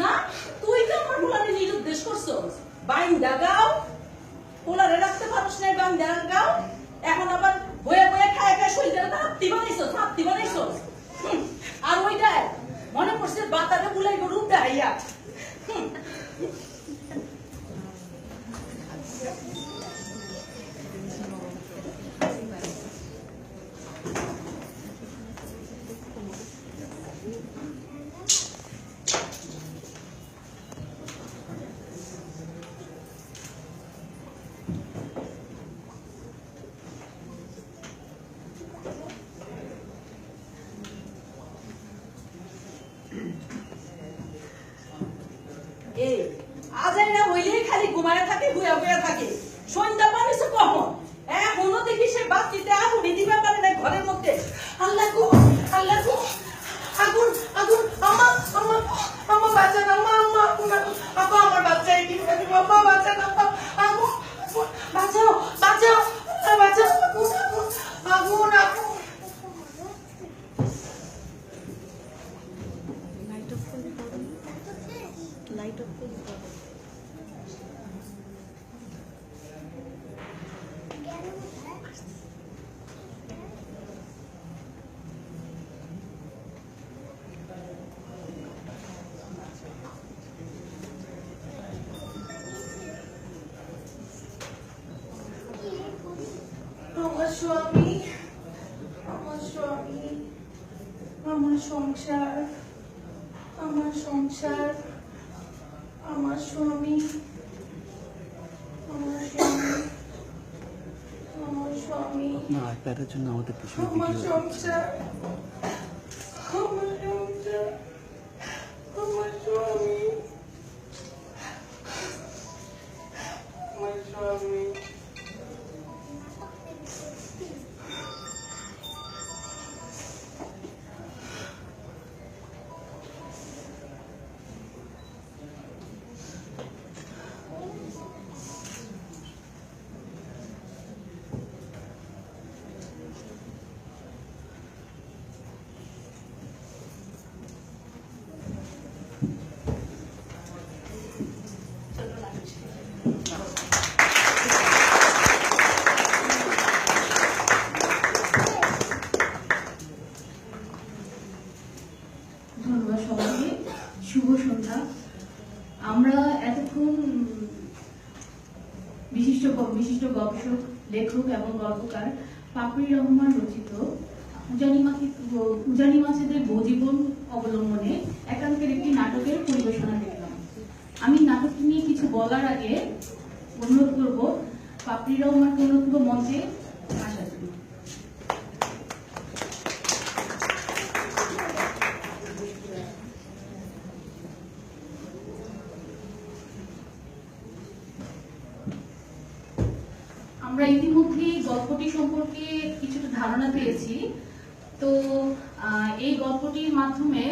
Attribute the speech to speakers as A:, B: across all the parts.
A: না? তুই তো আমার পোলারে নিরুদ্দেশ করছস। বাইন্দা গাও। পোলারে রাখতে পারছ না বাইন্দা গাও। এখন আবার বয়ে বয়ে খায় খায় শরীরে হাত্তি বানাইছস হাত্তি বানাইছস। হুম, আর ওইটাই মনে পড়ছে বাতারে বুলাই গরু দাইয়া এই না হইলেই খালি ঘুমায় থাকে ঘুরে ঘুরে থাকে। সন্ধ্যা পানিছে কখন? আমার স্বামী আমার স্বামী আমার সংসার আমার সংসার আমার স্বামী আমার স্বামী আমার স্বামী
B: না আইপ্যাডের জন্য আমাদের পিছনে ভিডিও
C: শুভ সন্ধ্যা। আমরা এতক্ষণ বিশিষ্ট বিশিষ্ট গবেষক, লেখক এবং গল্পকার পাপড়ি রহমান রচিত উজানি মাছি উজানি মাছেদের বৌজীবন অবলম্বনে একান্তের একটি নাটকের পরিবেশনা দেখলাম। আমি নাটকটি নিয়ে কিছু বলার আগে অনুরোধ করব, পাপড়ি রহমানকে অনুরোধ করব মঞ্চে আসার জন্য আমরা ইতিমধ্যেই গল্পটি সম্পর্কে কিছুটা ধারণা পেয়েছি। তো এই গল্পটির মাধ্যমে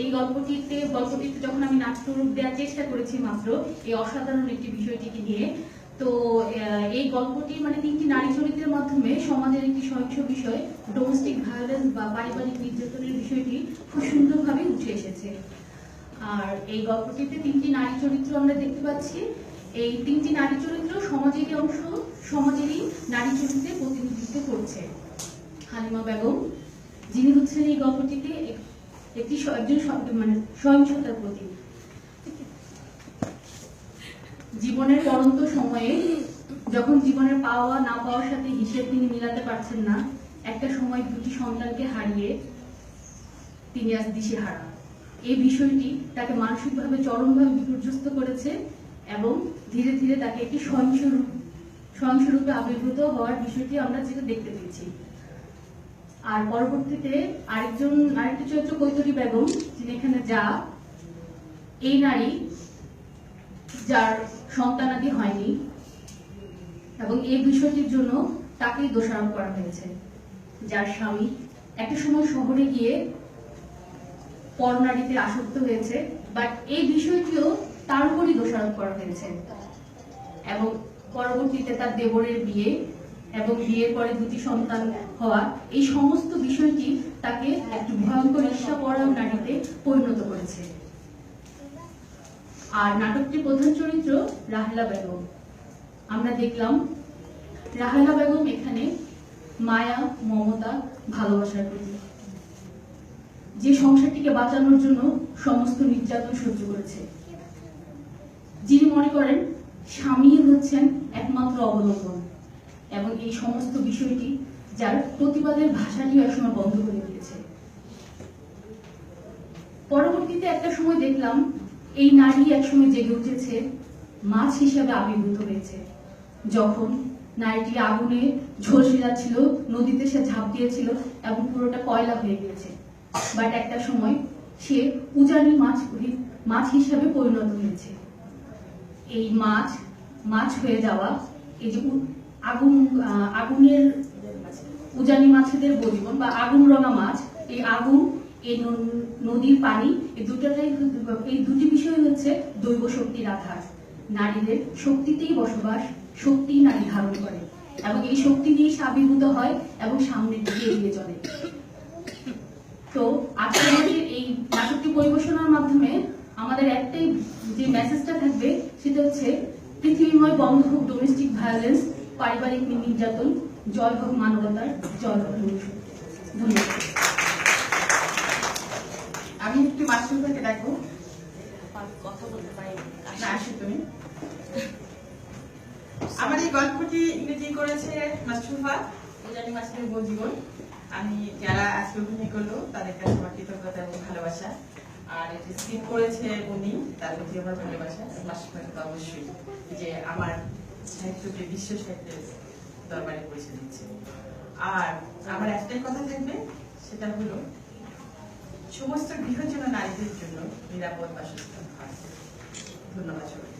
C: এই গল্পটিতে গল্পটিতে যখন আমি নাট্যরূপ দেওয়ার চেষ্টা করেছি মাত্র, এই অসাধারণ একটি বিষয়টিকে নিয়ে, তো এই গল্পটি মানে তিনটি নারী চরিত্রের মাধ্যমে সমাজের একটি সহিংস বিষয় ডোমেস্টিক ভায়োলেন্স বা পারিবারিক নির্যাতনের বিষয়টি খুব সুন্দরভাবে উঠে এসেছে। আর এই গল্পটিতে তিনটি নারী চরিত্র আমরা দেখতে পাচ্ছি। এই তিনটি নারী চরিত্র সমাজেরই অংশ, সমাজেরই নারী চরিত্রে প্রতিনিধিত্ব করছে। হালিমা বেগম, যিনি হচ্ছেন এই গল্পটিতে একটি একজন মানে সহিংসতার প্রতীক। জীবনের পরন্ত সময়ে যখন জীবনের পাওয়া, না পাওয়ার সাথে হিসেব তিনি মিলাতে পারছেন না, একটা সময় দুটি সন্তানকে হারিয়ে তিনি আজ দিশেহারা। এই বিষয়টি তাকে মানসিকভাবে, চরমভাবে বিপর্যস্ত করেছে। এবং ধীরে ধীরে তাকে একটি সহিংস রূপ সহিংস আবির্ভূত হওয়ার বিষয়টি আমরা যেটা দেখতে পেয়েছি। আর পরবর্তীতে আরেকজন, আরেকটি চরিত্র কৈতরী বেগম, যিনি এখানে যা, এই নারী যার সন্তানাদি হয়নি এবং এই বিষয়টির জন্য তাকেই দোষারোপ করা হয়েছে। যার স্বামী একটা সময় শহরে গিয়ে পরনারীতে আসক্ত হয়েছে বাট এই বিষয়টিও তার উপরই দোষারোপ করা হয়েছে। এবং পরবর্তীতে তার দেবরের বিয়ে এবং বিয়ের পরে দুটি সন্তান হওয়া এই সমস্ত বিষয়টি তাকে একটি ভয়ঙ্কর ঈর্ষাপরায়ণ নারীতে পরিণত করেছে। আর নাটকটির প্রধান চরিত্র রাহেলা বেগম। আমরা দেখলাম রাহেলা বেগম এখানে মায়া, মমতা, ভালোবাসার প্রতি। যে সংসারটিকে বাঁচানোর জন্য সমস্ত নির্যাতন সহ্য করেছে। যিনি মনে করেন স্বামী হচ্ছেন একমাত্র অবলম্বন এবং এই সমস্ত বিষয়টি যার প্রতিবাদের ভাষা নিয়ে একসময় বন্ধ করে দিয়েছে। পরবর্তীতে একটা সময় দেখলাম এই নারী একসময় জেগে উঠেছে, মাছ হিসাবে আবির্ভূত হয়েছে। যখন নারীটি আগুনে ঝলসে যাচ্ছিল নদীতে সে ঝাঁপ দিয়েছিল এবং পুরোটা কয়লা হয়ে গিয়েছে। বাট একটা সময় সে উজানি মাছ মাছ হিসাবে পরিণত হয়েছে। এই মাছ মাছ হয়ে যাওয়া, এই যে আগুন আগুনের উজানি মাছেদের বলিবন বা আগুন রঙা মাছ, এই আগুন, এই নদীর পানি, এই দুটাটাই এই দুটি বিষয় হচ্ছে দৈব শক্তির আধার। নারীদের শক্তিতেই বসবাস শক্তি নারী ধারণ করে এবং এই শক্তি দিয়ে সে আবির্ভূত হয় এবং সামনের দিকে এগিয়ে চলে। তো আজকে আমাদের এই নাটকটি পরিবেশনার মাধ্যমে আমাদের একটাই যে মেসেজটা থাকবে সেটা হচ্ছে পৃথিবীময় বন্ধ হোক ডোমেস্টিক ভায়োলেন্স পারিবারিক নির্যাতন জয় হোক মানবতার জয় হোক ধন্যবাদ।
D: আমি একটু মাস্টার থেকে ডাকবো।
A: কথা বলতে পারি
D: না। আসো তুমি। আমার এই গল্পটি ইংরেজি করেছে মাস্টুফা জানি মাস্টার জীবন আমি যারা আজকে অভিনয় করল তাদের কাছে আমার কৃতজ্ঞতা এবং ভালোবাসা। আর এই যে স্কিপ করেছে উনি, তার প্রতি আমার ভালোবাসা মাস্টারফাকে তো অবশ্যই, যে আমার সাহিত্যকে বিশ্ব সাহিত্যের দরবারে পৌঁছে দিচ্ছে। আর আমার একটাই কথা থাকবে, সেটা হলো, সমস্ত গৃহ যেন নারীদের জন্য নিরাপদ বাসস্থান হয়। ধন্যবাদ সবাই